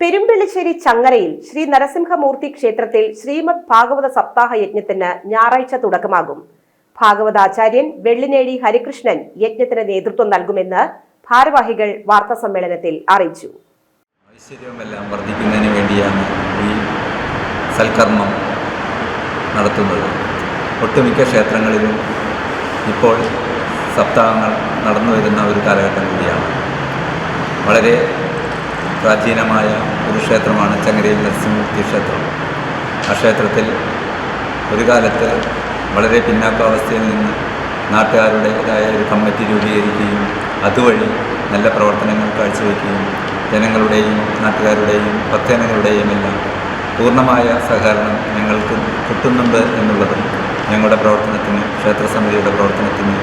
പെരുമ്പള്ളിശ്ശേരി ചങ്ങരയിൽ ശ്രീ നരസിംഹമൂർത്തി ക്ഷേത്രത്തിൽ ശ്രീമദ് ഭാഗവത സപ്താഹ യജ്ഞത്തിന് ഞായറാഴ്ച തുടക്കമാകും. ഭാഗവതാചാര്യൻ വെള്ളിനേടി ഹരികൃഷ്ണൻ യജ്ഞത്തിന് നേതൃത്വം നൽകുമെന്ന് ഭാരവാഹികൾ വാർത്താ സമ്മേളനത്തിൽ അറിയിച്ചു. ഐശ്വര്യമെല്ലാം വർദ്ധിക്കുന്നതിന് വേണ്ടിയാണ് ഈ സൽക്കർമ്മം നടത്തുന്നത്. ഒട്ടുമിക്ക ക്ഷേത്രങ്ങളിലും ഇപ്പോൾ സപ്താഹങ്ങൾ നടന്നു വരുന്ന ഒരു കാലഘട്ടം കൂടിയാണ്. വളരെ പ്രാചീനമായ ഒരു ക്ഷേത്രമാണ് ചങ്ങരയിൽ നരസിംഹമൂർത്തി ക്ഷേത്രം. ആ ക്ഷേത്രത്തിൽ ഒരു കാലത്ത് വളരെ പിന്നാക്കാവസ്ഥയിൽ നിന്ന് നാട്ടുകാരുടേതായ ഒരു കമ്മിറ്റി രൂപീകരിക്കുകയും അതുവഴി നല്ല പ്രവർത്തനങ്ങൾ കാഴ്ചവെക്കുകയും ജനങ്ങളുടെയും നാട്ടുകാരുടെയും ഭക്തജനങ്ങളുടെയും എല്ലാം പൂർണമായ സഹകരണം ഞങ്ങൾക്ക് കിട്ടുന്നുണ്ട് എന്നുള്ളതും ഞങ്ങളുടെ പ്രവർത്തനത്തിന് ക്ഷേത്രസമിതിയുടെ പ്രവർത്തനത്തിന്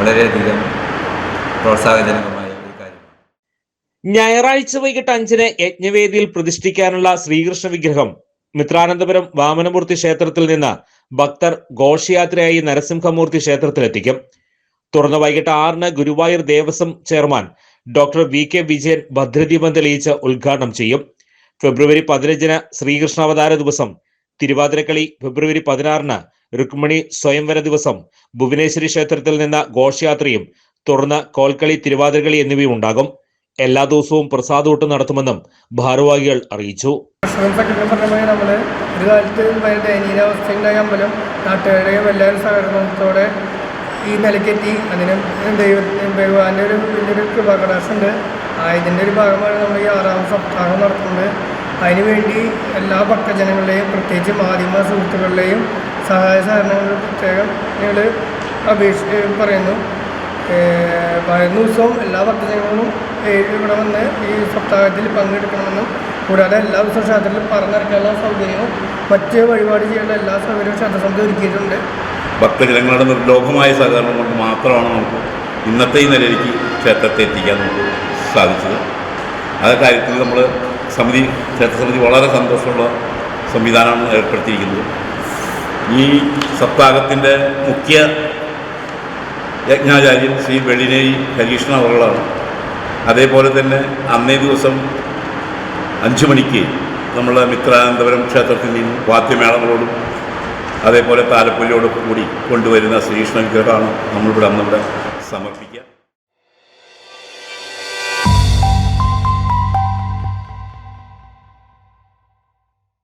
വളരെയധികം പ്രോത്സാഹജനകമാണ്. ഞായറാഴ്ച വൈകിട്ട് അഞ്ചിന് യജ്ഞവേദിയിൽ പ്രതിഷ്ഠിക്കാനുള്ള ശ്രീകൃഷ്ണ വിഗ്രഹം മിത്രാനന്തപുരം വാമനമൂർത്തി ക്ഷേത്രത്തിൽ നിന്ന് ഭക്തർ ഘോഷയാത്രയായി നരസിംഹമൂർത്തി ക്ഷേത്രത്തിലെത്തിക്കും. തുടർന്ന് വൈകിട്ട് ആറിന് Guruvayur Devaswom chairman doctor V K Vijayan ഭദ്രദീപം തെളിയിച്ച് ഉദ്ഘാടനം ചെയ്യും. ഫെബ്രുവരി പതിനഞ്ചിന് ശ്രീകൃഷ്ണാവതാര ദിവസം തിരുവാതിരക്കളി ഫെബ്രുവരി പതിനാറിന് രുക്മിണി സ്വയംവര ദിവസം ഭുവനേശ്വരി ക്ഷേത്രത്തിൽ നിന്ന് ഘോഷയാത്രയും തുടർന്ന് കോൽക്കളി തിരുവാതിരകളി എന്നിവയും ഉണ്ടാകും. എല്ലാ ദിവസവും പ്രസാദൂട്ട് നടത്തുമെന്നും ഭാരവാഹികൾ അറിയിച്ചു. നമ്മൾ ഒരു കാലത്ത് ദയനീയാവസ്ഥയുണ്ടായ അമ്പലം നാട്ടുകാരുടെയും എല്ലാവരും സഹകരണത്തോടെ ഈ നിലയ്ക്കെത്തി അതിന് ദൈവ ഭഗവാന്റെ ഒരു വലിയൊരു കൃപാകടാശുണ്ട് ആ ഇതിന്റെ ഒരു ഭാഗമാണ് നമ്മൾ ഈ ആറാം സപ്താഹം നടത്തുന്നത്. അതിനുവേണ്ടി എല്ലാ ഭക്തജനങ്ങളുടെയും പ്രത്യേകിച്ച് മാധ്യമ സുഹൃത്തുക്കളുടെയും സഹായ സഹകരണങ്ങൾ പ്രത്യേകം ഞങ്ങൾ അപേക്ഷ പറയുന്നു. വരുന്ന ദിവസവും എല്ലാ ഭക്തജനങ്ങളും ഇവിടെ വന്ന് ഈ സപ്താഹത്തിൽ പങ്കെടുക്കണമെന്നും കൂടാതെ എല്ലാ ദിവസവും ക്ഷേത്രത്തിൽ പറഞ്ഞിറക്കാനുള്ള സൗകര്യവും മറ്റ് വഴിപാട് ചെയ്യാനുള്ള എല്ലാ സൗകര്യവും ക്ഷേത്രസമിതി ഒരുക്കിയിട്ടുണ്ട്. ഭക്തജനങ്ങളുടെ നിർലോഭമായ സഹകരണം കൊണ്ട് മാത്രമാണ് നമുക്ക് ഇന്നത്തെ ഈ നിലയിലേക്ക് ക്ഷേത്രത്തെ എത്തിക്കാൻ നമുക്ക് സാധിച്ചത്. ആ കാര്യത്തിൽ നമ്മൾ സമിതി ക്ഷേത്രസമിതി വളരെ സന്തോഷമുള്ള സംവിധാനമാണ് ഏർപ്പെടുത്തിയിരിക്കുന്നത്. ഈ സപ്താഹത്തിന്റെ മുഖ്യ യജ്ഞാചാര്യൻ ശ്രീ വെള്ളിനേരി ഹരീഷ്ണ അവറുകളാണ്. അതേപോലെ തന്നെ അന്നേ ദിവസം അഞ്ചു മണിക്ക് നമ്മൾ മിത്രാനന്തപുരം ക്ഷേത്രത്തിൽ നിന്നും വാദ്യമേളങ്ങളോടും അതേപോലെ താലപ്പൊലിയോടും കൂടി കൊണ്ടുവരുന്ന ശ്രീകൃഷ്ണ വിഗ്രഹമാണ് നമ്മളിവിടെ അന്നിവിടെ സമർപ്പിക്കുക.